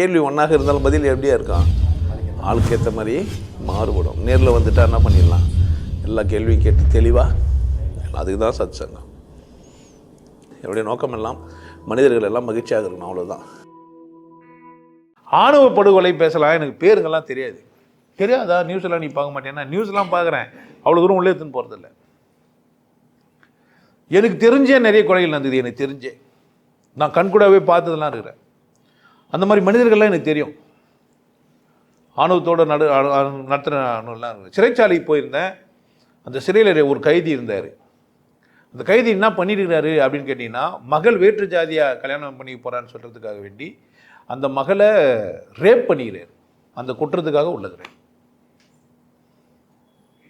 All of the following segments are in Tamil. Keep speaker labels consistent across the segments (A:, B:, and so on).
A: கேள்வி ஒன்றாக இருந்தாலும் பதில் எப்படியா இருக்கான் ஆளுக்கு ஏற்ற மாதிரி மாறுபடும். நேரில் வந்துட்டா என்ன பண்ணிடலாம்? எல்லா கேள்வியும் கேட்டு தெளிவாக அதுக்கு தான் சத் சங்கம் என்னுடைய நோக்கம் எல்லாம் மனிதர்கள் எல்லாம் மகிழ்ச்சியாக இருக்கணும் அவ்வளோதான் ஆணவ படுகொலை பேசலாம். எனக்கு பேருங்கெல்லாம் தெரியாது. தெரியாதா? நியூஸ்லாம் நீ பார்க்க மாட்டேன்னா நியூஸ்லாம் பார்க்குறேன். அவ்வளோ தூரம் உள்ளே எடுத்துன்னு போகிறதில்ல எனக்கு தெரிஞ்சே நிறைய கொலைகள் நடந்தது. எனக்கு தெரிஞ்சே. நான் கண்கூடாவே பார்த்ததெல்லாம் இருக்கிறேன். அந்த மாதிரி மனிதர்கள்லாம் எனக்கு தெரியும். ஆணவத்தோட நடு அணு- அணு- சிறைச்சாலைக்கு போயிருந்தேன். அந்த சிறையில் ஒரு கைதி இருந்தார். அந்த கைதி என்ன பண்ணியிருக்கிறாரு அப்படின்னு கேட்டிங்கன்னா மகள் வேற்று ஜாதியாக கல்யாணம் பண்ணி போகிறான்னு சொல்கிறதுக்காக வேண்டி அந்த மகளை ரேப் பண்ணிக்கிறார். அந்த குற்றத்துக்காக உள்ளதுறாரு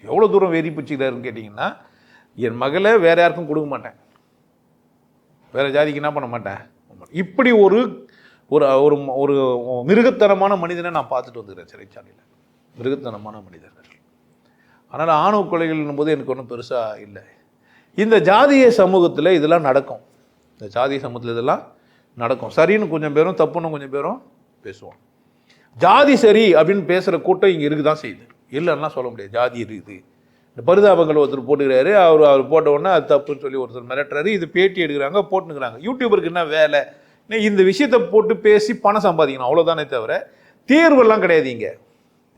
A: எவ்வளோ தூரம் வெறி பிடிச்சிக்கிறாருன்னு கேட்டிங்கன்னா என் மகளை வேறு யாருக்கும் கொடுக்க மாட்டேன். வேறு ஜாதிக்கு என்ன பண்ண மாட்டேன்? இப்படி ஒரு ஒரு ஒரு ஒரு மிருகத்தனமான மனிதனை நான் பார்த்துட்டு வந்துக்கிறேன் சிறைச்சாலையில். மிருகத்தனமான மனிதர்கள். அதனால் ஆணவ கொலைகள்னும் போது எனக்கு ஒன்றும் பெருசாக இல்லை. இந்த ஜாதிய சமூகத்தில் இதெல்லாம் நடக்கும். இந்த ஜாதிய சமூகத்தில் இதெல்லாம் நடக்கும். சரின்னு கொஞ்சம் பேரும் தப்புன்னு கொஞ்சம் பேரும் பேசுவோம். ஜாதி சரி அப்படின்னு பேசுகிற கூட்டம் இங்கே இருக்கு தான் செய்யுது. இல்லைன்னா சொல்ல முடியாது. ஜாதி இருக்குது இந்த பரிதாபங்கள் ஒருத்தர் போட்டுக்கிறாரு. அவர் அவர் போட்ட உடனே அது தப்புன்னு சொல்லி ஒருத்தர் மிரட்டுறாரு. இது பேட்டி எடுக்கிறாங்க போட்டுனுக்குறாங்க. யூடியூபருக்கு என்ன வேலை? இந்த விஷயத்தை போட்டு பேசி பணம் சம்பாதிக்கணும். அவ்வளோதானே தவிர தீர்வெல்லாம் கிடையாது இங்கே.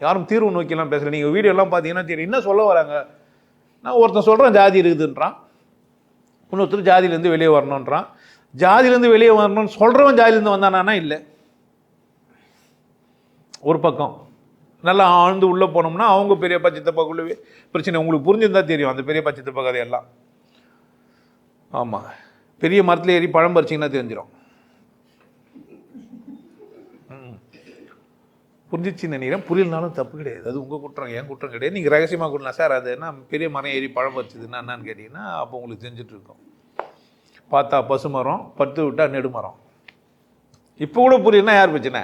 A: யாரும் தீர்வு நோக்கிலாம் பேசல. நீங்கள் வீடியோலாம் பார்த்தீங்கன்னா தெரியும். என்ன சொல்ல வராங்க? நான் ஒருத்தன் சொல்கிறேன் ஜாதி இருக்குதுன்றான். இன்னொருத்தர் ஜாதியிலேருந்து வெளியே வரணுன்றான். ஜாதியிலேருந்து வெளியே வரணும்னு சொல்கிறவன் ஜாதியிலேருந்து வந்தானா இல்லை. ஒரு பக்கம். நல்லா ஆழ்ந்து உள்ளே போனோம்னா அவங்க பெரியப்பா சித்தப்பாக்குள்ளவே பிரச்சனை உங்களுக்கு புரிஞ்சிருந்தா தெரியும். அந்த பெரியப்பா சித்தப்பா கதையெல்லாம். ஆமாம் பெரிய மரத்தில் ஏறி பழம் பறிச்சிங்கன்னா தெரிஞ்சிடும் புரிஞ்சிச்சு நினைக்கிறேன் புரியலனாலும் தப்பு கிடையாது. அது உங்கள் குற்றம் என் குற்றம் கிடையாது. நீங்கள் ரகசியமாக கொடுலாம் சார் அது என்ன பெரிய மரம் ஏறி பழம் வச்சதுன்னா என்னன்னு கேட்டிங்கன்னா அப்போ உங்களுக்கு தெரிஞ்சுட்டு இருக்கும். பார்த்தா பசு மரம் பத்து விட்டால் நெடுமரம் இப்போ கூட புரியலன்னா யார் பிரச்சனை?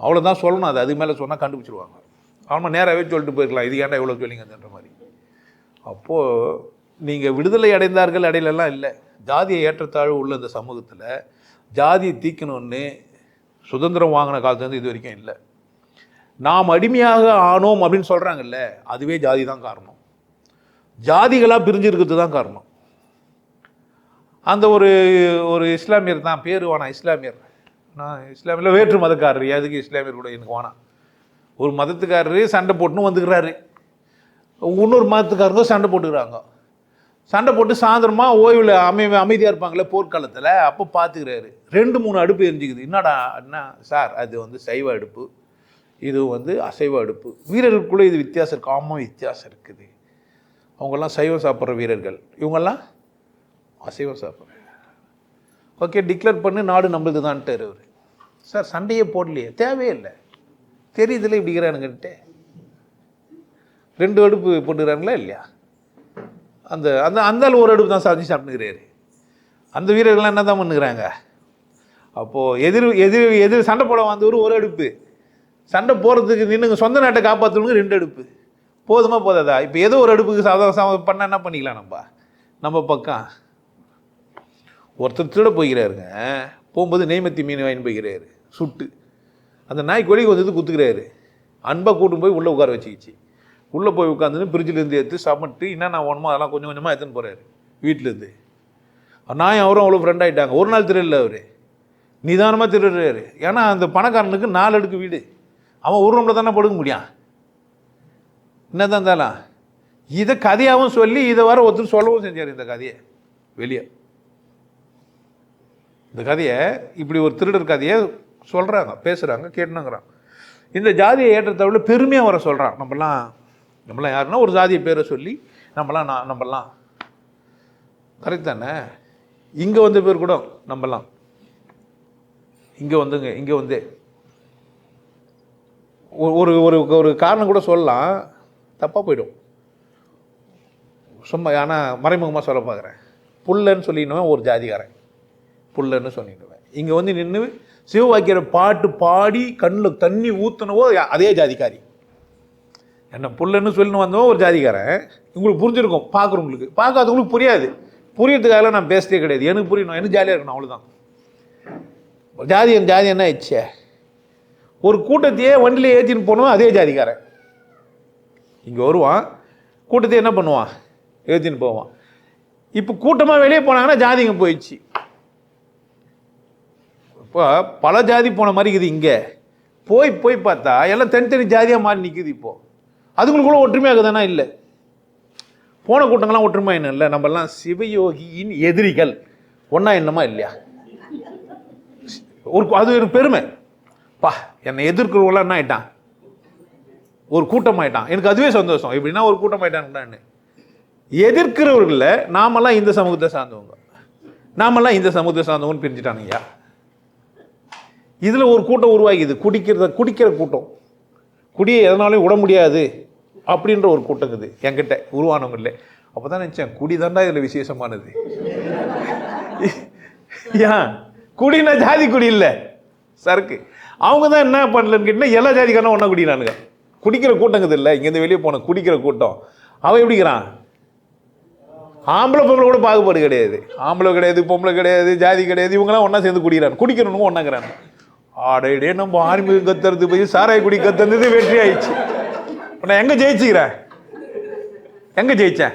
A: அவ்வளோதான் சொல்லணும். அது அதுக்கு மேலே சொன்னால் கண்டுபிடிச்சிருவாங்க. அவனை நேராகவே சொல்லிட்டு போயிருக்கலாம். இது ஏன்டா இவ்வளோ சொல்லிங்கன்ற மாதிரி. அப்போது நீங்கள் விடுதலை அடைந்தார்கள் அடையலெல்லாம் இல்லை. ஜாதியை ஏற்றத்தாழ்வு உள்ள இந்த சமூகத்தில் ஜாதியை தீக்கணும்னு சுதந்திரம் வாங்கின காலத்துலேருந்து இது வரைக்கும் இல்லை. நாம் அடிமையாக ஆனோம் அப்படின்னு சொல்கிறாங்கல்ல அதுவே ஜாதி தான் காரணம். ஜாதிகளாக பிரிஞ்சு இருக்கிறது தான் காரணம். அந்த ஒரு ஒரு இஸ்லாமியர் தான் பேர் வானா இஸ்லாமியர். நான் இஸ்லாமியில் வேற்று மதக்காரர் எதுக்கு இஸ்லாமியர் கூட எனக்கு வானா? ஒரு மதத்துக்காரரு சண்டை போட்டுன்னு வந்துக்கிறாரு. இன்னொரு மதத்துக்காரங்க சண்டை போட்டுக்கிறாங்க. சண்டை போட்டு சாயந்தரமாக ஓய்வில் அமை அமைதியாக இருப்பாங்களே போர்க்காலத்தில் அப்போ பார்த்துக்கிறாரு ரெண்டு மூணு அடுப்பு எரிஞ்சிக்குது. என்னடா என்ன? சார் அது வந்து சைவ அடுப்பு. இது வந்து அசைவ அடுப்பு. வீரர்களுக்குள்ளே இது வித்தியாசம் இருக்குது ஆமாம் வித்தியாசம் இருக்குது. அவங்கெல்லாம் சைவம் சாப்பிட்ற வீரர்கள். இவங்கெல்லாம் அசைவம் சாப்பிட்றாங்க ஓகே டிக்ளேர் பண்ணு நாடு நம்மளது தான்ட்டார் அவர் சார் சண்டையே போடலையே. தேவையே இல்லை. தெரியுதுல இப்படிங்கிறானுங்கன்ட்டு ரெண்டு அடுப்பு போட்டுக்கிறாங்களா இல்லையா? அந்த அந்த அந்தால் ஒரு அடுப்பு தான் சாப்பிட்டு சாப்பிட்டுக்கிறாரு. அந்த வீரர்கள்லாம் என்ன தான் பண்ணுகிறாங்க? அப்போது எதிர் எதிர் எதிர் சண்டை போட வந்தவர் ஒரு அடுப்பு. சண்டை போகிறதுக்கு நின்றுங்க சொந்த நாட்டை காப்பாற்றணுங்க ரெண்டு அடுப்பு போதுமா போதாதா? இப்போ ஏதோ ஒரு அடுப்புக்கு சாதம் பண்ணால் என்ன பண்ணிக்கலாம் நம்ம? நம்ம பக்கம். ஒருத்தர் திருட போய்கிறாருங்க போகும்போது நெய்மத்தி மீன் வாங்கி போய்கிறாரு சுட்டு. அந்த நாய் கொடிக்கு வந்து குத்துக்கிறாரு. அன்பாக கூட்டும் போய் உள்ளே உட்கார வச்சுக்கிச்சு. உள்ளே போய் உட்காந்துன்னு ஃப்ரிட்ஜிலேருந்து எடுத்து சமைட்டு என்னென்ன வேணுமோ அதெல்லாம் கொஞ்சம் கொஞ்சமாக எடுத்துன்னு போகிறாரு வீட்டிலேருந்து நாய் அவரும் அவ்வளோ ஃப்ரெண்ட் ஆகிட்டாங்க ஒரு நாள் திருடல அவர். நிதானமாக திருடுறாரு. ஏன்னா அந்த பணக்காரனுக்கு நாலு அடுக்கு வீடு. அவன் ஒரு ரூமில் தானே படுக்க முடியும்? என்ன தான் இருந்தாலும். இதை கதையாகவும் சொல்லி இதை வர ஒருத்தர் சொல்லவும் செஞ்சார் இந்த கதையை. வெளியே. இந்த கதையை இப்படி ஒரு திருடர் கதையை சொல்கிறாங்க பேசுகிறாங்க கேட்டுனுங்கிறான். இந்த ஜாதியை ஏற்றத்தவிர பெருமையாக வர சொல்கிறான் நம்மலாம் நம்மலாம் யாருன்னா ஒரு ஜாதியை பேரை சொல்லி நம்மலாம் நான் நம்மலாம் கரெக்ட் தானே? இங்கே வந்த பேர் கூட நம்பலாம் இங்கே வந்துங்க இங்கே வந்து. ஒரு ஒரு ஒரு காரணம் கூட சொல்லலாம். தப்பாக போயிடும். சும்மா ஆனால் மறைமுகமாக சொல்ல பார்க்குறேன். புல்லன்னு சொல்லிடுவேன் ஒரு ஜாதிகாரன். புல்லன்னு சொல்லிடுவேன். இங்கே வந்து நின்று சிவவாக்கியர் பாட்டு பாடி கண்ணில் தண்ணி ஊற்றுனவோ அதே ஜாதிக்காரி என்ன புல்லன்னு சொல்லின்னு வந்தவோ ஒரு ஜாதிக்காரன் உங்களுக்கு புரிஞ்சிருக்கும் பார்க்குறவங்களுக்கு. பார்க்காதவங்களுக்கு புரியாது. புரியறதுக்காக நான் பேசுறதே கிடையாது. எனக்கு புரியணும். எனக்கு ஜாலியாக இருக்கணும் அவ்வளோதான் ஜாதி ஜாதி என்ன ஆயிடுச்சே? ஒரு கூட்டத்தையே வண்டியில் ஏற்றின்னு போனவன் அதே ஜாதிக்காரன். இங்கே வருவான் கூட்டத்தை என்ன பண்ணுவான்? ஏற்றின்னு போவான். இப்போ கூட்டமாக வெளியே போனாங்கன்னா ஜாதிங்க போயிடுச்சு. இப்போ பல ஜாதி போன மாதிரி இருக்குது இங்கே. போய் போய் பார்த்தா எல்லாம் தனித்தனி ஜாதியாக மாறி நிற்குது இப்போது அதுங்களுக்குள்ள ஒற்றுமையாக தானே இல்லை. போன கூட்டங்கள்லாம் ஒற்றுமை என்ன? இல்லை நம்மெல்லாம் சிவயோகியின் எதிரிகள். ஒன்றா என்னமா இல்லையா? ஒரு அது ஒரு பெருமை. பா என்னை எதிர்க்கிறவங்களாம் என்ன ஆயிட்டான்? ஒரு கூட்டம் ஆயிட்டான் எனக்கு அதுவே சந்தோஷம். எப்படின்னா ஒரு கூட்டம் ஆயிட்டான்னு எதிர்க்கிறவர்களில் நாமெல்லாம் இந்த சமூகத்தை சார்ந்தவங்க. நாமெல்லாம் இந்த சமூகத்தை சார்ந்தவங்கன்னு பிரிஞ்சுட்டானுங்கய்யா இதில் ஒரு கூட்டம் உருவாகிது. குடிக்கிறத குடிக்கிற கூட்டம். குடியை எதனாலையும் விட முடியாது அப்படின்ற ஒரு கூட்டம் இது என்கிட்ட உருவானவங்களே அப்போ தான் நினச்சேன் குடி தாண்டா இதில் விசேஷமானது. ஏன்? குடினா ஜாதி குடி இல்லை. சரக்கு. அவங்க தான் என்ன பண்ணலன்னு கேட்டால் எல்லா ஜாதிக்காரனும் ஒன்றா குடிக்கிறானுங்க. குடிக்கிற கூட்டங்கிறது இல்லை இங்கேருந்து வெளியே போன குடிக்கிற கூட்டம். அவன் எப்படிக்கிறான் ஆம்பளை பொம்பளை கூட பாகுபாடு கிடையாது. ஆம்பளை கிடையாது பொம்பளை கிடையாது ஜாதி கிடையாது இவங்கெல்லாம் ஒன்றா சேர்ந்து குடிக்கிறாங்க. குடிக்கிறவனுங்க ஒன்றாங்கிறாங்க ஆடையிடே நம்ம ஆர்மி கத்துறது போய் சாராய குடி கத்துறது வெற்றி ஆயிடுச்சு. நான் எங்கே ஜெயிச்சுக்கிறேன் எங்கே ஜெயித்தேன்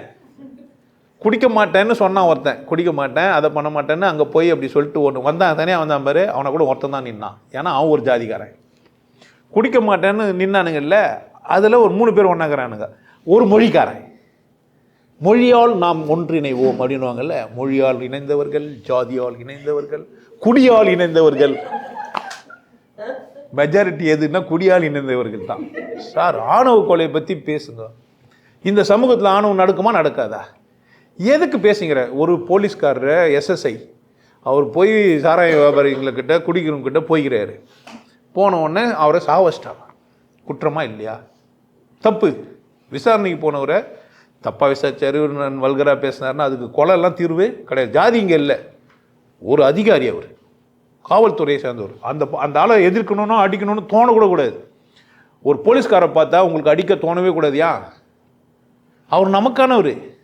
A: குடிக்க மாட்டேன்னு சொன்னான் ஒருத்தன். குடிக்க மாட்டேன் அதை பண்ண மாட்டேன்னு அங்கே போய் அப்படி சொல்லிட்டு ஒன்று வந்தான். தனியாக வந்தான் பாரு அவனை கூட ஒருத்தன் தான் நின்னான். ஏன்னா அவன் ஒரு ஜாதிக்காரன். குடிக்க மாட்டேன்னு நின்னானுங்கல்ல அதில் ஒரு மூணு பேர் ஒன்றாங்கிறானுங்க ஒரு மொழிக்காரன். மொழியால் நாம் ஒன்றிணைவோம் அப்படின்னுவாங்கல்ல மொழியால் இணைந்தவர்கள் ஜாதியால் இணைந்தவர்கள் குடியால் இணைந்தவர்கள். மெஜாரிட்டி எதுன்னா குடியால் இணைந்தவர்கள் தான். சார் ஆணவ கொலை பற்றி பேசுங்க. இந்த சமூகத்தில் ஆணவம் நடக்குமா நடக்காதா? எதுக்கு பேசுங்கிற ஒரு போலீஸ்காரர் எஸ்எஸ்ஐ அவர் போய் சாராய வியாபாரிங்கக்கிட்ட குடிக்கிறவங்கிட்ட போய்கிறாரு போன உடனே அவரை சாவச்சிட்டாங்க. குற்றமா இல்லையா? தப்பு. விசாரணைக்கு போனவரை தப்பாக விசாரிச்சாரு வல்கராக பேசினாருன்னா அதுக்கு கொலைலாம் எல்லாம் தீர்வு கிடையாது. ஜாதி இங்கே இல்லை. ஒரு அதிகாரி அவர். காவல்துறையை சேர்ந்தவர். அந்த அந்த ஆளை எதிர்க்கணும்னு அடிக்கணும்னு தோணக்கூட கூடாது. ஒரு போலீஸ்காரை பார்த்தா உங்களுக்கு அடிக்க தோணவே கூடாதியா? அவர் நமக்கானவர்.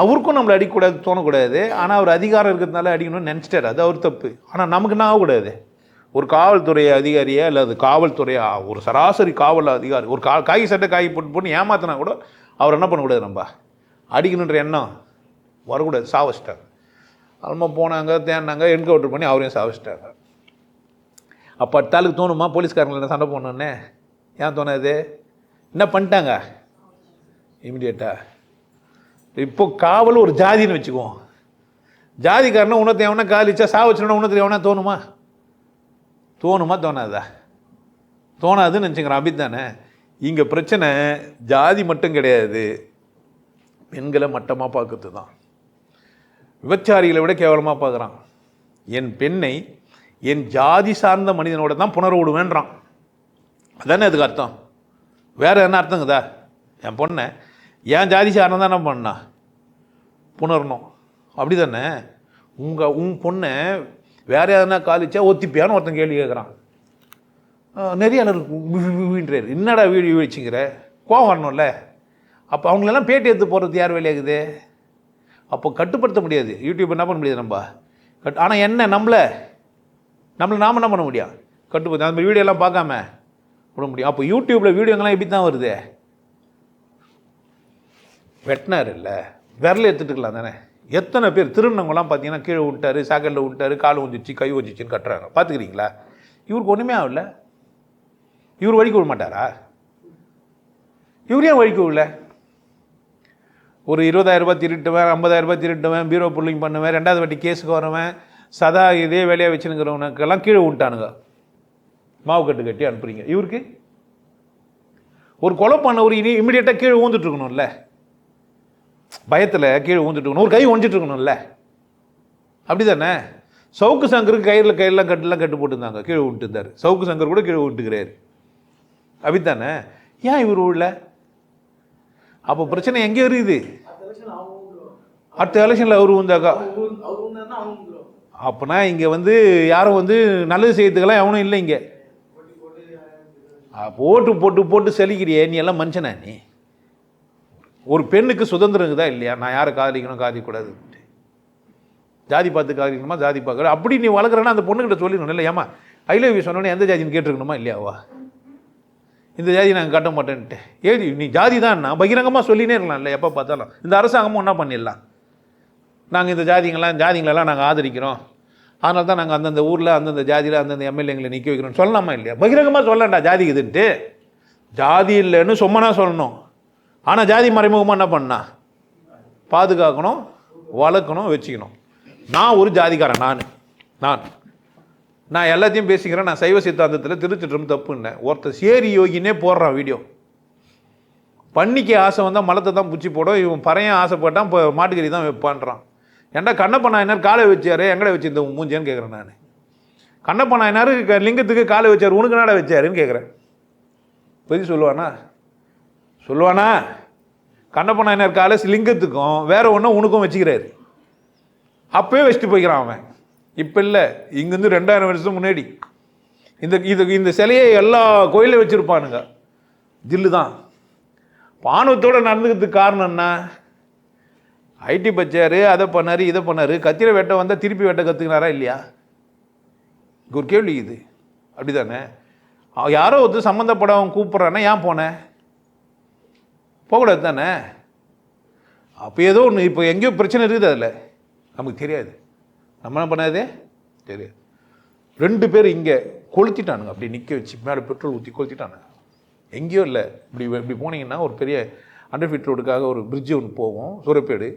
A: அவருக்கும் நம்மளை அடிக்கக்கூடாது தோணக்கூடாது. ஆனால் அவர் அதிகாரம் இருக்கிறதுனால அடிக்கணும்னு நினச்சிட்டார். அது அவர் தப்பு. ஆனால் நமக்கு என்ன ஆகக்கூடாது? ஒரு காவல்துறை அதிகாரியா இல்லை அது காவல்துறையா ஒரு சராசரி காவல் அதிகாரி ஒரு கா காய் சட்டை காய் போட்டு போட்டு ஏமாத்தினா கூட அவர் என்ன பண்ணக்கூடாது நம்ம? அடிக்கணுன்ற எண்ணம் வரக்கூடாது. சாவச்சிட்டாங்க அல்மா போனாங்க தேடினாங்க என்கவுண்டர் பண்ணி அவரையும் சாவச்சிட்டாங்க அப்போ அடுத்தாளுக்கு தோணுமா? போலீஸ்காரங்கள சண்டை போடணுன்னே ஏன் தோணாது? என்ன பண்ணிட்டாங்க? இமிடியேட்டாக இப்போ காவல் ஒரு ஜாதின்னு வச்சுக்குவோம். ஜாதிக்காரனை உணர்த்த எவனா காலிச்சா சாவச்சுனா உணர்த்த எவனா தோணுமா? தோணுமா? தோணாதா? தோணாதுன்னு நினச்சிக்கிறேன். அபித்தானே இங்கே பிரச்சனை ஜாதி மட்டும் கிடையாது. பெண்களை மட்டமாக பார்க்கறது தான் விபச்சாரிகளை விட கேவலமாக பார்க்குறான். என் பெண்ணை என் ஜாதி சார்ந்த மனிதனோட தான் புனர்விடுவேன்றான் அதானே அதுக்கு அர்த்தம்? வேறு என்ன அர்த்தங்குதா என் பொண்ணை ஏன் ஜாதி சார்ந்த தான் என்ன பண்ணா? புணரணும். அப்படி தானே உங்கள் உன் பொண்ணை வேற எதனா காலிச்சா ஒத்திப்பியான்னு ஒருத்தன் கேள்வி கேட்குறான் நிறைய நெறியாளர் என்னடா வீடியோ வச்சுக்கிற? கோவம் வரணும்ல. அப்போ அவங்களெல்லாம் பேட்டி எடுத்து போகிறது யார் வேலையாகுது? அப்போ கட்டுப்படுத்த முடியாது. யூடியூப் என்ன பண்ண முடியாது நம்ம? கட் ஆனால் என்ன நம்மளை? நம்மளை நாம் என்ன பண்ண முடியும்? கட்டுப்படுத்த அந்த மாதிரி வீடியோலாம் பார்க்காம விட முடியும். அப்போ யூடியூப்பில் வீடியோங்கெல்லாம் எப்படி தான் வருது? வெட்டினார் இல்லை விரல எடுத்துட்டுக்கலாம் தானே. எத்தனை பேர் திருநங்கலாம் பார்த்தீங்கன்னா கீழே விட்டாரு சாக்கலில் விட்டாரு கால் ஒஞ்சிச்சு கை ஒஞ்சிச்சின்னு கட்டுறாங்க. பார்த்துக்கிறீங்களா? இவருக்கு ஒன்றுமே ஆகல. இவர் வழிக்கு விட மாட்டாரா? இவர் ஏன் வழிக்கு விடல ஒரு இருபதாயிரம் ரூபாய் திருட்டுவேன் ஐம்பதாயிரம் ரூபாய் திருட்டுவேன் பீரோ புல்லிங் பண்ணுவேன் ரெண்டாவது வாட்டி கேஸுக்கு வரவன் சதா இதே வேலையாக வச்சுருக்கிறவனுக்கெல்லாம் கீழே விட்டானுங்க. மாவு கட்டு கட்டி அனுப்புறீங்க. இவருக்கு? ஒரு கொலை பண்ண ஒரு இனி இமிடியேட்டாக கீழே ஊந்துட்டுருக்கணும்ல பயத்தில் கீழே ஊந்துட்டு இருக்கணும். ஒரு கை ஒஞ்சிட்டு இருக்கணும்ல. அப்படி தானே சவுக்கு சங்கருக்கு கயிறில் கையெல்லாம் கட்டுலாம் கட்டு போட்டுருந்தாங்க. கீழே விட்டு இருந்தார். சவுக்கு சங்கர் கூட கீழே விட்டுக்கிறாரு அப்படித்தானே? ஏன் இவர் உள்ள அப்போ பிரச்சனை எங்கே இருக்குது? அடுத்த எலெக்ஷனில் அவர் வந்தாக்கா அப்போனா இங்கே வந்து யாரும் வந்து நல்லது செய்யறதுக்கெல்லாம் எவனும் இல்லை இங்கே. போட்டு ஓட்டு போட்டு போட்டு செலுக்கிறியே. நீ எல்லாம் மனுஷனா நீ? ஒரு பெண்ணுக்கு சுதந்திரம் இருக்குதா இல்லையா? நான் யாரை காதலிக்கணும்? காதிக்கூடாது ஜாதி பார்த்து காதலிக்கணுமா? ஜாதி பார்க்கணும் அப்படி நீ வளர்க்குறேன்னா அந்த பொண்ணுக்கிட்ட சொல்லிடணும். இல்லை ஏமா ஐ லவ் யூ சொன்னோன்னே எந்த ஜாதின்னு கேட்டிருக்கணுமா? இல்லையாவா? இந்த ஜாதி நாங்கள் கட்ட மாட்டேன்ட்டு. ஏது நீ ஜாதி தான் நான் பகிரங்கமாக சொல்லினே இல்லை எப்போ பார்த்தாலும். இந்த அரசாங்கமும் என்ன பண்ணிடலாம். நாங்கள் இந்த ஜாதிங்கெல்லாம் ஜாதிங்களெல்லாம் நாங்கள் ஆதரிக்கிறோம். அதனால தான் நாங்கள் அந்தந்த ஊரில் அந்தந்த ஜாதியில் அந்தந்த எம்எல்ஏங்களை நிற்க வைக்கிறோம் சொல்லலாமா இல்லையா? பகிரங்கமாக சொல்லலாம்டா ஜாதி இதுன்ட்டு. ஜாதி இல்லைன்னு சும்மனா சொல்லணும். ஆனால் ஜாதி மறைமுகமாக என்ன பண்ணா? பாதுகாக்கணும் வளர்க்கணும் வச்சுக்கணும். நான் ஒரு ஜாதிக்காரன் நான். நான். நான் எல்லாத்தையும் பேசிக்கிறேன். நான் சைவ சித்தாந்தத்தில் திருச்சிட்டம் தப்புன்னேன் ஒருத்தர் சேரி யோகினே போடுறான் வீடியோ பண்ணிக்க ஆசை வந்தால் மலத்தை தான் புச்சி போடும். இவன் பறையன் ஆசைப்பட்டான் இப்போ மாட்டுக்கறி தான் வைப்பான்றான். ஏன்டா கண்ணப்ப நாயனார் காலை வச்சாரு? எங்கடா வச்சு இந்த மூஞ்சேன்னு கேட்குறேன் நான். கண்ணப்ப நாயனார் க- லிங்கத்துக்கு காலை வச்சார். உனக்கு நாட வச்சாருன்னு கேட்குறேன் பதி சொல்லுவானா? சொல்லுவானா? கண்ணப்ப நாயனர் காலை லிங்கத்துக்கும் வேற ஒன்றும் உனக்கும் வச்சுக்கிறாரு. அப்பவே வச்சுட்டு போய்க்கிறான் அவன். இப்போ இல்லை இங்கேருந்து ரெண்டாயிரம் வருஷம் முன்னாடி. இந்த இது இந்த சிலையை எல்லா கோயிலையும் வச்சுருப்பானுங்க. ஜில்லு தான். பானத்தோடு நடந்துக்கிறதுக்கு காரணம் என்ன? ஐடி பச்சார் அதை பண்ணார் இதை பண்ணார். கத்திர வெட்ட வந்தால் திருப்பி வெட்ட கற்றுக்கினாரா இல்லையா? இங்க ஒரு கேள்வி இது. அப்படி தானே யாரோ ஒருத்தர் சம்மந்தப்படவன் கூப்பிட்றானே ஏன் போனேன் போகக்கூடாது தானே? அப்போ ஏதோ ஒன்று இப்போ எங்கேயோ பிரச்சனை இருக்குது அதில். நமக்கு தெரியாது. நம்ம என்ன பண்ணாதே? தெரியாது. ரெண்டு பேர் இங்கே கொளுத்திட்டானுங்க. அப்படி நிற்க வச்சு மேலே பெட்ரோல் ஊற்றி கொளுத்திட்டானுங்க. எங்கேயோ இல்லை. இப்படி இப்படி போனீங்கன்னா ஒரு பெரிய அண்டர் ஃபீட் ரோடுக்காக ஒரு பிரிட்ஜு ஒன்று போவோம் சுரப்பேடு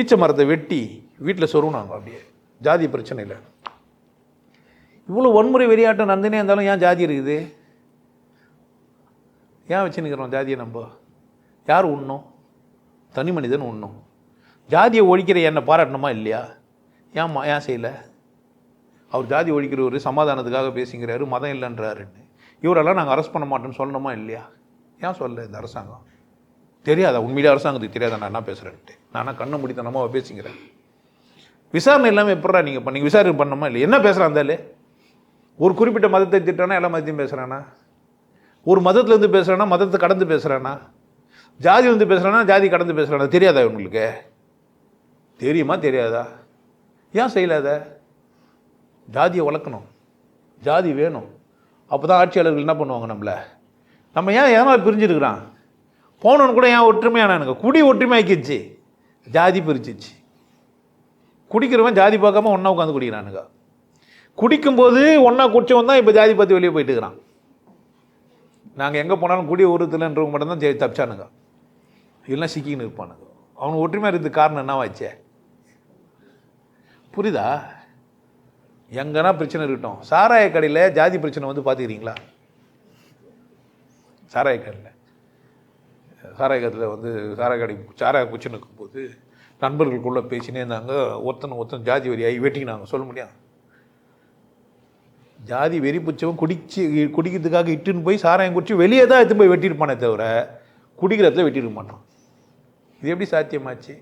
A: ஈச்ச மரத்தை வெட்டி வீட்டில் சொருவினாங்க அப்படியே. ஜாதி பிரச்சனை இல்லை இவ்வளோ வன்முறை வெறியாட்டம் நடந்துனே இருந்தாலும் ஏன் ஜாதி இருக்குது? ஏன் வச்சுன்னுக்கிறோம் ஜாதியை நம்ம? யார் உண்ணும்? தனி மனிதன் உண்ணும். ஜாதியை ஒழிக்கிற என்னை பாராட்டணுமா இல்லையா? ஏம்மா ஏன் செய்யலை? அவர் ஜாதி ஒழிக்கிறவர் சமாதானத்துக்காக பேசுங்கிறாரு மதம் இல்லைன்றாருன்னு. இவரெல்லாம் நாங்கள் அரெஸ்ட் பண்ண மாட்டோம்னு சொல்லணுமா இல்லையா? ஏன் சொல்லல இந்த அரசாங்கம்? தெரியாதா? உண்மையிலே அரசாங்கத்துக்கு தெரியாதா? நான் என்ன பேசுகிறேன்ட்டு நான் கண்ணை முடித்தனமாக பேசிக்கிறேன். விசாரணை இல்லாமல் எப்படா நீங்கள் பண்ணி விசாரணை பண்ணணுமா இல்லை என்ன பேசுகிறான் இருந்தாலே ஒரு குறிப்பிட்ட மதத்தை திட்டானா எல்லா மதத்தையும் பேசுகிறானா ஒரு மதத்துலேருந்து பேசுகிறானா மதத்தை கடந்து பேசுகிறானா வந்து பேசுகிறானா ஜாதி கடந்து பேசுகிறானா தெரியாதா இவங்களுக்கு? தெரியுமா தெரியாதா? ஏன் செய்யலாத ஜாதியை வளர்க்கணும். ஜாதி வேணும். அப்போ தான் ஆட்சியாளர்கள் என்ன பண்ணுவாங்க நம்மளை? நம்ம ஏன் எதனால் பிரிஞ்சிருக்கிறான்? போனவன் கூட ஏன் ஒற்றுமையானானுங்க? குடி ஒற்றுமையாக்கிடுச்சு. ஜாதி பிரிச்சிச்சு குடிக்கிறவன் ஜாதி பார்க்காம ஒன்றா உட்காந்து குடிக்கிறானுங்க. குடிக்கும்போது ஒன்றா குடிச்சவன் தான் இப்போ ஜாதி பார்த்து வெளியே போயிட்டு இருக்கிறான். நாங்கள் எங்கே போனாலும் கூடிய உருத்துலன்றவங்க மட்டும்தான் ஜெய் தப்பிச்சானுங்க. இல்லைன்னா சிக்கின்னு இருப்பானுங்க. அவனுக்கு ஒற்றுமையாக இருக்கிறதுக்கு காரணம் என்னவாச்சே புரியுதா? எங்கன்னா பிரச்சனை இருக்கட்டும். சாராய கடையில் ஜாதி பிரச்சனை வந்து பார்த்துக்கிறீங்களா சாராய கடையில். சாராய கடையில் வந்து சாராய கடை சாராய குச்சின்னு இருக்கும்போது நண்பர்களுக்குள்ளே பேசினே இருந்தாங்க. ஒருத்தன் ஒருத்தன் ஜாதி வரியாகி வெட்டிக்கினாங்க. சொல்ல முடியாது. ஜாதி வெறி பிடிச்சவன் குடிச்சு குடிக்கிறதுக்காக இட்டுன்னு போய் சாராயம் குடிச்சு வெளியே தான் எடுத்து போய் வெட்டியிருப்பானே தவிர குடிக்கிறதுல வெட்டியிருக்க மாட்டான் இது எப்படி சாத்தியமாச்சு?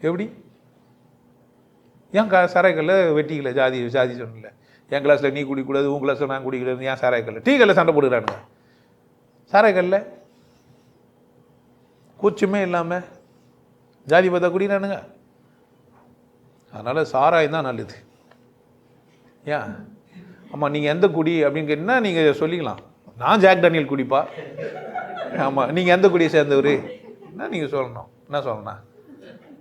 A: எப்படி? ஏன் கா சாராயக்கல்ல வெட்டிக்கல? ஜாதி ஜாதி சொன்னல என் கிளாஸில் நீ குடிக்கூடாது உன் கிளாஸில் நான் குடிக்கூடாது ஏன் சாராயக்கல்ல? டீ கல்ல சண்டை போடுறானுங்க சாராயக்கல்ல? கூச்சமே இல்லாமல் ஜாதி பார்த்தா குடிக்கிறானுங்க. அதனால் சாராயம் தான் நல்லது. ஏன் ஆமாம் நீங்கள் எந்த குடி அப்படின்னு கேட்டிங்கன்னா நீங்கள் சொல்லிக்கலாம். நான் ஜாக் டேனியல் குடிப்பா. ஆமாம் நீங்கள் எந்த குடியை சேர்ந்தவர்? என்ன நீங்கள் சொல்லணும்? என்ன சொல்லணும்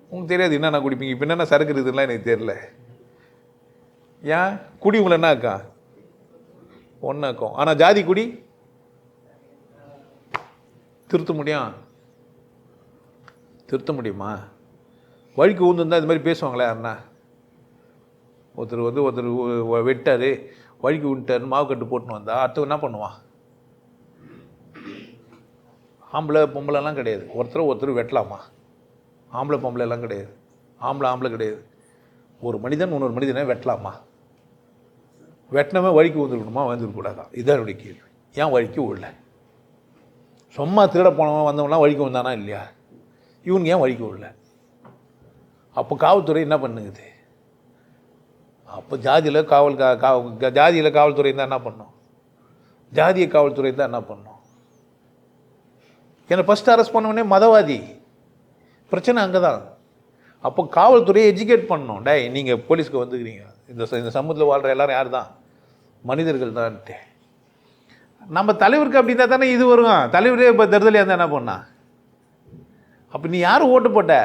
A: உங்களுக்கு தெரியாது என்னென்ன குடிப்பீங்க. இப்போ என்னென்ன சரக்கு இருக்குதுலாம் எனக்கு தெரியல. ஏன் குடி உங்களை என்ன இருக்கா ஒன்றாக்கும் ஆனால் ஜாதி குடி? திருத்த முடியும்? திருத்த முடியுமா? வழிக்கு ஊந்துருந்தா இது மாதிரி பேசுவாங்களே அண்ணா ஒருத்தர் வந்து ஒருத்தர் வெட்டார் வழுக்கி வெட்டாரு வழிக்கு மாவு கட்டு போட்டுன்னு வந்தால் அடுத்தவன் என்ன பண்ணுவான்? ஆம்பளை பொம்பளைலாம் கிடையாது. ஒருத்தர் ஒருத்தர் வெட்டலாமா? ஆம்பளை பொம்பளை எல்லாம் கிடையாது. ஆம்பளை ஆம்பளை கிடையாது. ஒரு மனிதன் இன்னொரு மனிதனை வெட்டலாமா? வெட்டினவன் வழிக்கு வந்துருக்கணுமா வந்துருக்கூடாதா இதான் என்னுடைய கேள்வி. ஏன் வழிக்கு விடல சும்மா திருட போனவன் வந்தவன்லாம் வழிக்கு வந்தானா இல்லையா? இவனுக்கு ஏன் வழிக்கு விடல அப்போ காவல்துறை என்ன பண்ணுங்குது அப்போ ஜாதியில் காவல் கா கா ஜாதியில் காவல்துறை தான் என்ன பண்ணும்? ஜாதிய காவல்துறை தான் என்ன பண்ணும்? என்னை ஃபஸ்ட்டு அரெஸ்ட் பண்ணவனே மதவாதி. பிரச்சனை அங்கே தான் அப்போ காவல்துறையை எஜுகேட் பண்ணணும் டே நீங்கள் போலீஸ்க்கு வந்துக்கிறீங்க. இந்த இந்த சமூகத்தில் வாழ்கிற எல்லாரும் யார் தான் மனிதர்கள் தான்ட்டு. நம்ம தலைவருக்கு அப்படி இருந்தால் தானே இது வரும். தலைவரே இப்போ தருதலையாக இருந்தால் என்ன பண்ணா? அப்போ நீ யார் ஓட்டு போட்ட?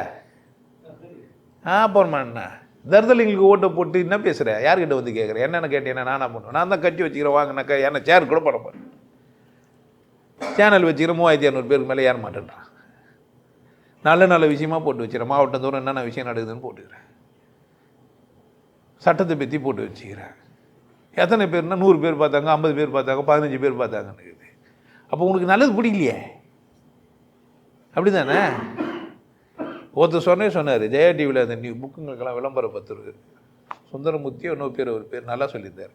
A: ஆ அப்புறமா என்ன? தருதலிங்களுக்கு ஓட்டை போட்டு என்ன பேசுகிற யார்கிட்ட வந்து கேட்குறேன் என்னென்ன கேட்டீங்கன்னா நான் என்ன பண்ணுவேன் நான் தான் கட்சி வச்சுக்கிறேன் வாங்கினாக்கா என்ன சேர் கூட போட போகிறேன் சேனல் வச்சுக்கிறேன் மூவாயிரத்தி இரநூறு பேருக்கு மேலே ஏற மாட்டேன்றான். நல்ல நல்ல விஷயமா போட்டு வச்சுக்கிறேன். மாவட்டம் தோறும் என்னென்ன விஷயம் நடக்குதுன்னு போட்டுக்கிறேன். சட்டத்தை பற்றி போட்டு வச்சுக்கிறேன். எத்தனை பேர்னா நூறு பேர் பார்த்தாங்க ஐம்பது பேர் பார்த்தாங்க பதினஞ்சு பேர் பார்த்தாங்கன்னு இருக்குது. அப்போ உனக்கு நல்லது பிடிக்கலையே அப்படி தானே ஒருத்தர் சொன்னே சொன்னார் ஜெயா டிவியில் அந்த நியூ புக்குங்களுக்கெல்லாம் விளம்பரம் பத்துருக்கு. சுந்தரமூர்த்தி இன்னொரு பேர் ஒரு பேர் நல்லா சொல்லியிருந்தார்.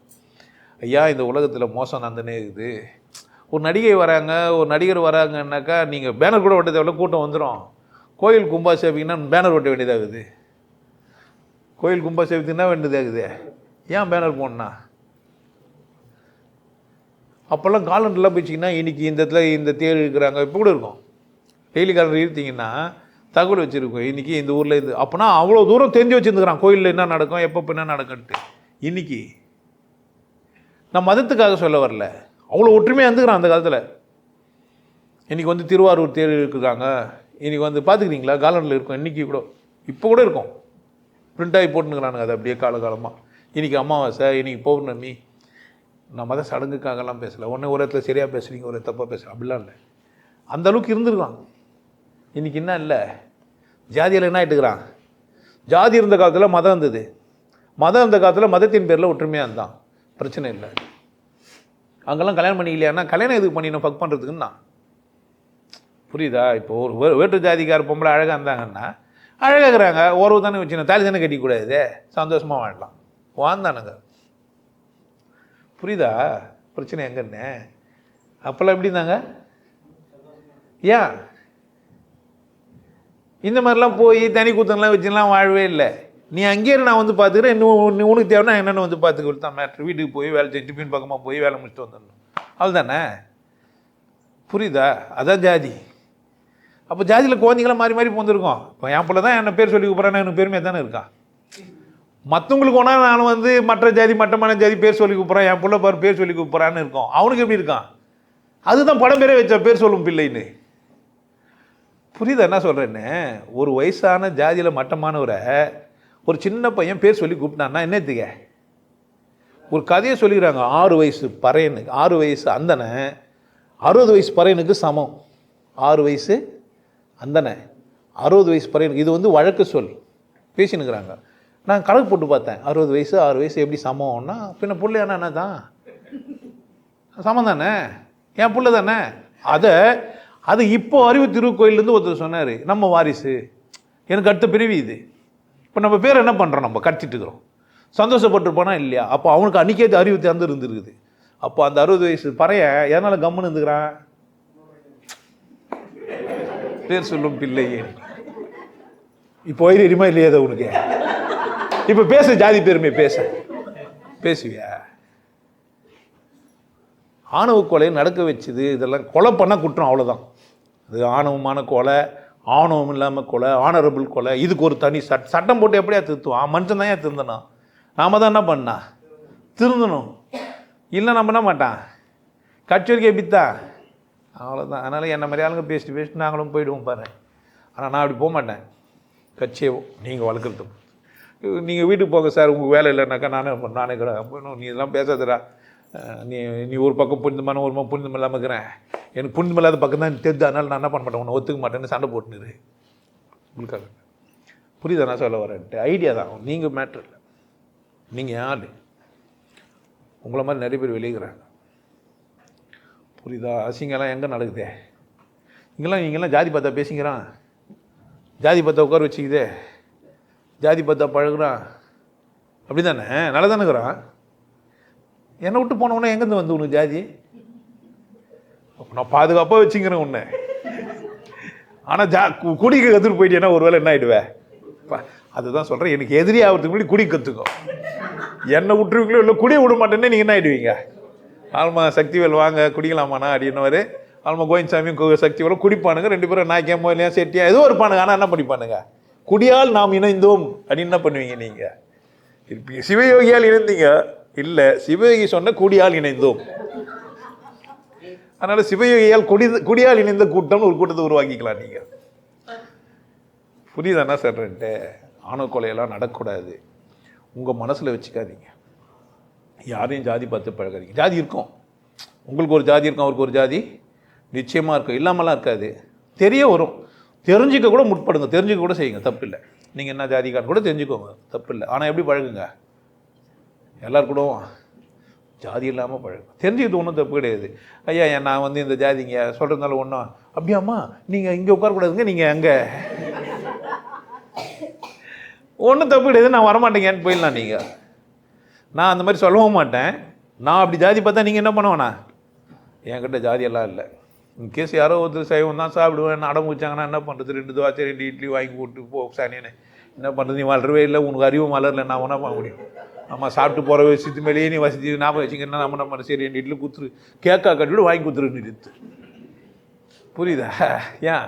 A: ஐயா இந்த உலகத்தில் மோசம் நந்தனே இருக்குது. ஒரு நடிகை வராங்க ஒரு நடிகர் வராங்கன்னாக்கா நீங்கள் பேனர் கூட ஒட்ட தேவையில்ல கூட்டம் வந்துடும் கோயில் கும்பாசேபிங்கன்னா பேனர் ஒட்ட வேண்டியதாகுது. கோயில் கும்பாசேபத்துக்கு என்ன வேண்டியதாகுது? ஏன் பேனர் போடணா அப்போல்லாம் காலண்டர்லாம் போயிடுச்சிங்கன்னா இன்றைக்கி இந்த இடத்துல இந்த தேர் இருக்கிறாங்க இப்போ கூட இருக்கும். டெய்லி காலண்டர் இருந்தீங்கன்னா தகவல் வச்சுருக்கோம். இன்றைக்கி இந்த ஊரில் இது அப்போனா அவ்வளோ தூரம் தெரிஞ்சு வச்சுருந்துக்கிறான். கோயிலில் என்ன நடக்கும் எப்போ என்ன நடக்கும்ட்டு இன்றைக்கி நான் மதத்துக்காக சொல்ல வரல. அவ்வளோ ஒற்றுமையாக இருந்துக்கிறான் அந்த காலத்தில். இன்றைக்கி வந்து திருவாரூர் தேர் இருக்குறாங்க இன்றைக்கி வந்து பார்த்துக்கிறீங்களா காலனில் இருக்கும். இன்றைக்கி கூட இப்போ கூட இருக்கும். பிரிண்ட் ஆகி போட்டுனுக்குறானுங்க அது அப்படியே காலகாலமாக இன்றைக்கி அமாவாசை இன்றைக்கி பௌர்ணமி. நான் மத சடங்குக்காகலாம் பேசலை. ஒன்று ஒரு இடத்துல சரியாக பேசுகிறீங்க ஒரு தப்பாக பேசுகிறேன் அப்படிலாம் இல்லை. அந்த அளவுக்கு இன்றைக்கி என்ன இல்லை? ஜாதியில் என்ன ஆகிட்டுக்கிறான் ஜாதி இருந்த காலத்தில் மதம் இருந்தது. மதம் இருந்த காலத்தில் மதத்தின் பேரில் ஒற்றுமையாக இருந்தான். பிரச்சனை இல்லை. அங்கெல்லாம் கல்யாணம் பண்ணிக்கலையானா கல்யாணம் எதுக்கு பண்ணிடணும்? ஃபக் பண்ணுறதுக்குன்னா புரியுதா? இப்போ ஒரு வே- வேற்று ஜாதிக்கார பொம்பளை அழகாக இருந்தாங்கன்னா அழகாகிறாங்க உறவு தானே வச்சுக்கணும். தாலி தானே கட்டிக்கூடாது. சந்தோஷமாக வாழலாம். வாழ்ந்தானுங்க. புரியுதா? பிரச்சனை எங்கன்னு? அப்போல்லாம் எப்படி இருந்தாங்க? ஏன்? இந்த மாதிரிலாம் போய் தனி கூத்தம்லாம் வச்சுலாம் வாழவே இல்லை. நீ அங்கேயே நான் வந்து பார்த்துக்கிறேன். இன்னும் நீ உனக்கு தேவைன்னா என்னென்னு வந்து பார்த்துக்கிட்டு தான் மேட்ரு வீட்டுக்கு போய் வேலை செஞ்சு பின் பக்கமாக போய் வேலை முடிச்சுட்டு வந்துடணும். அவ்வளோதானே புரியுதா? அதான் ஜாதி. அப்போ ஜாதியில் குழந்தைங்களாம் மாறி மாறி போந்திருக்கோம் இப்போ என் பிள்ளை தான் என்னை பேர் சொல்லி கூப்பிட்றேன்னு எனக்கு பெருமையாக தானே இருக்கான் மற்றவங்களுக்கு ஒன்றா நான் வந்து மற்ற ஜாதி மட்டமான ஜாதி பேர் சொல்லி கூப்பிட்றேன். என் பிள்ளை பாரு பேர் சொல்லி கூப்பிட்றான்னு இருக்கோம். அவனுக்கு எப்படி இருக்கான்? அதுதான் படம் பேரே வச்ச பேர் சொல்லும் பிள்ளைன்னு. புரியுதா என்ன சொல்கிறேன்னு ஒரு வயசான ஜாதியில் மட்டமானவரை ஒரு சின்ன பையன் பேர் சொல்லி கூப்பிட்டான்னா என்னத்துக்க ஒரு கதையை சொல்லிக்கிறாங்க ஆறு வயசு பறையனுக்கு ஆறு வயசு அந்தனை அறுபது வயசு பறையனுக்கு சமம். ஆறு வயசு அந்தனை அறுபது வயசு பறையனுக்கு இது வந்து வழக்கு சொல். பேசினுக்கிறாங்க. நான் கணக்கு போட்டு பார்த்தேன் அறுபது வயசு ஆறு வயசு எப்படி சமம்னா பின்ன பிள்ளையானா என்ன தான் சமம் தானே? என் பிள்ளை தானே? அதை அது இப்போ அறிவு திருக்கோயிலேருந்து ஒருத்தர் சொன்னார் நம்ம வாரிசு. எனக்கு அடுத்த பிரிவு இது. இப்போ நம்ம பேர் என்ன பண்ணுறோம் நம்ம? கட்டிட்டு இருக்கிறோம். சந்தோஷப்பட்டிருப்பானா இல்லையா? அப்போ அவனுக்கு அன்றைக்கே அறிவு திறந்து இருந்திருக்குது. அப்போ அந்த அறுபது வயசு பறைய எதனால் கம்முன்னு இருந்துக்கிறான்? பேர் சொல்லும் பிள்ளையே. இப்போ வைரியமா இல்லையா அது உனக்கு? இப்போ பேச ஜாதி பெருமை பேச. பேசுவியா? ஆணவ கொலை நடக்க வச்சுது இதெல்லாம் கொலை பண்ணால் குற்றம் அவ்வளோதான் அது ஆணவமான கொலை ஆணவம் இல்லாமல் கொலை ஆனரபிள் கொலை இதுக்கு ஒரு தனி சட் சட்டம் போட்டு எப்படியா திருத்துவான் மனுஷன் தான் ஏன் திருந்தணும் நாம் தான் என்ன பண்ணா? திருந்தணும். இல்லை நம்ம என்ன மாட்டான்? கட்சி பித்தான் அவ்வளோதான் அதனால் என்ன மாதிரி ஆளுங்க பேசிட்டு பேசிட்டு நாங்களும் போயிடுவோம் பாரு. ஆனால் நான் அப்படி போக மாட்டேன். கட்சியை நீங்கள் வளர்க்குறது நீங்கள் வீட்டுக்கு போங்க சார் உங்கள் வேலை இல்லைனாக்கா நானே நானே கூட நீ இதெல்லாம் பேசாதடா. நீ நீ ஒரு பக்கம் புரிந்தமான ஒரு பக்கம் புரிந்தம் இல்லாமல் இருக்கிறேன். எனக்கு புரிந்தம் இல்லாத பக்கம் தான் தெரிஞ்சு அதனால் நான் என்ன பண்ண மாட்டேன்? உன்னை ஒத்துக்க மாட்டேன்னு சண்டை போட்டுனுரு உங்களுக்காக புரியுதா நான் சொல்ல வரேன்ட்டு ஐடியா தான். நீங்கள் மேட்ரு இல்லை. நீங்கள் யார்? உங்களை மாதிரி நிறைய பேர் வெளியேறாங்க புரியுதா? அசிங்கெல்லாம் எங்கே நடக்குதே? இங்கெல்லாம் இங்கெல்லாம் ஜாதி பார்த்தா பேசிக்கிறான். ஜாதி பார்த்தா உட்கார வச்சுக்குதே. ஜாதி பார்த்தா பழகுறான். அப்படி தானே நல்லா என்னை விட்டு போனவொன்னே எங்கேருந்து வந்து உனக்கு ஜாதி? நான் பாதுகாப்பாக வச்சுக்கிறேன் உன்னை. ஆனால் ஜா கு- குடிக்க கற்றுட்டு போயிட்டேன்னா ஒரு வேளை என்ன ஆகிடுவேன் அதுதான் சொல்கிறேன் எனக்கு எதிரி ஆகிறதுக்கு முன்னாடி குடி கற்றுக்கோ என்னை விட்டுருவீங்களோ இல்லை குடி விட மாட்டேன்னே நீங்கள் என்ன ஆகிடுவீங்க ஆல்மா சக்திவேல் வாங்க குடிக்கலாமாண்ணா அப்படின்னவர். ஆல்மா கோவிந்தசாமியும் கு- சக்திவேலும் குடிப்பானுங்க. ரெண்டு பேரும் நான் கேமோ இல்லையா செட்டியா ஏதோ இருப்பானுங்க ஆனால் என்ன பண்ணிப்பானுங்க? குடியால் நாம் இணைந்தோம் அப்படின்னு என்ன பண்ணுவீங்க நீங்கள் இருப்பீங்க சிவயோகியால் இணைந்தீங்க? இல்லை சிவயோகி சொன்ன குடியால் இணைந்தோம். அதனால் சிவயோகியால் குடி குடியால் இணைந்த கூட்டம்னு ஒரு கூட்டத்தை உருவாக்கிக்கலாம் நீங்கள் புரியுதாண்ணா சொல்கிறேன்ட்டு ஆணவ கொலையெல்லாம் நடக்கக்கூடாது உங்கள் மனசில் வச்சுக்காதீங்க. யாரையும் ஜாதி பார்த்து பழகாதீங்க. ஜாதி இருக்கும். உங்களுக்கு ஒரு ஜாதி இருக்கும் அவருக்கு ஒரு ஜாதி நிச்சயமாக இருக்கும். இல்லாமலாம் இருக்காது. தெரிய வரும். தெரிஞ்சுக்க கூட முற்படுங்க. தெரிஞ்சுக்க கூட செய்யுங்க. தப்பு இல்லை நீங்கள் என்ன ஜாதிக்காரன் கூட தெரிஞ்சுக்கோங்க. தப்பு இல்லை ஆனால் எப்படி பழகுங்க? எல்லார் கூடவும் ஜாதி இல்லாமல் பழகும் தெரிஞ்சுக்கிட்டு ஒன்றும் தப்பு கிடையாது. ஐயா நான் வந்து இந்த ஜாதிங்க சொல்கிறதுனால ஒன்றும் அப்படியாம்மா? நீங்கள் இங்கே உட்காரக்கூடாதுங்க நீங்கள் அங்கே. ஒன்றும் தப்பு கிடையாது நான் வரமாட்டேங்கன்னு போயிடலாம் நீங்கள் நான் அந்த மாதிரி சொல்லவும் மாட்டேன். நான் அப்படி ஜாதி பார்த்தா நீங்கள் என்ன பண்ணுவேண்ணா என்கிட்ட ஜாதியெல்லாம் இல்லை. இன்கேஸ் யாரோ ஒருத்தர் சைவம் தான் சாப்பிடுவேன் அடம் வச்சாங்கன்னா என்ன பண்ணுறது ரெண்டு தோசை ரெண்டு இட்லி வாங்கி போட்டு போ சாணியனே என்ன பண்ணுறது நீ வளரவே இல்லை உனக்கு அறிவும் வளரல நான் என்ன பண்ண முடியும்? ஆமாம் சாப்பிட்டு போகிற வசதி மேலேயே நீ வசதி ஞாபகம் வச்சிங்கன்னா நம்ம நம்ம சரி ரெண்டு இட்லி குத்துரு. கேக்கா கட்டிவிட்டு வாங்கி குத்துரு நிறுத்து புரியுதா? ஏன்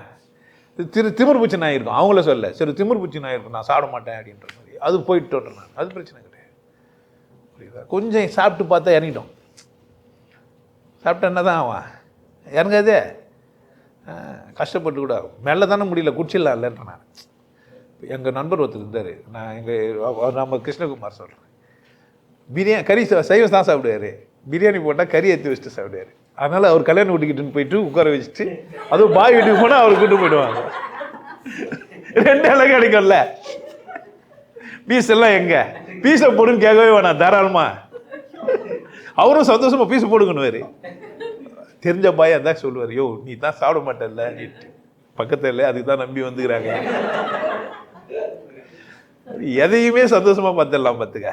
A: திரு திமிர் பூச்சி நான் இருக்கும். அவங்கள சொல்ல. சரி திமிர் பூச்சி நான் இருக்கும் நான் சாப்பிட மாட்டேன் அப்படின்ற மாதிரி. அது போயிட்டு நான். அது பிரச்சனை கிடையாது. புரியுதா? கொஞ்சம் சாப்பிட்டு பார்த்தா இறங்கிட்டோம் சாப்பிட்டா என்ன தான் ஆவான் இறங்காதே கஷ்டப்பட்டு கூட மெல்ல தானே முடியல குடிச்சிடலாம் இல்லைன்ற நான். எங்கள் நண்பர் ஒருத்தர் இருந்தார். நான் எங்கள் நம்ம கிருஷ்ணகுமார் சொல்கிறேன் பிரியாணி கறி சைவம் தான் சாப்பிடுவார். பிரியாணி போட்டால் கறி ஏற்றி வச்சுட்டு சாப்பிடுவார். அதனால் அவர் கல்யாணம் வீட்டுக்கிட்டுன்னு போயிட்டு உட்கார வச்சுட்டு அதுவும் பாய் வீட்டுக்கு போனால் அவர் கூட்டு போயிடுவாங்க. ரெண்டு இடம் கிடைக்கும்ல. பீஸ் எல்லாம் எங்க? பீஸை போடுன்னு கேட்கவே வேணாம் தாராளமா. அவரும் சந்தோஷமா பீஸ் போடுங்கன்னுவாரு. தெரிஞ்ச பாய் அதான் சொல்லுவார் யோ நீ தான் சாப்பிட மாட்டல்ல பக்கத்தில் அதுக்கு தான் நம்பி வந்துக்கிறாங்க. எதையுமே சந்தோஷமா பார்த்துடலாம் பார்த்துக்க.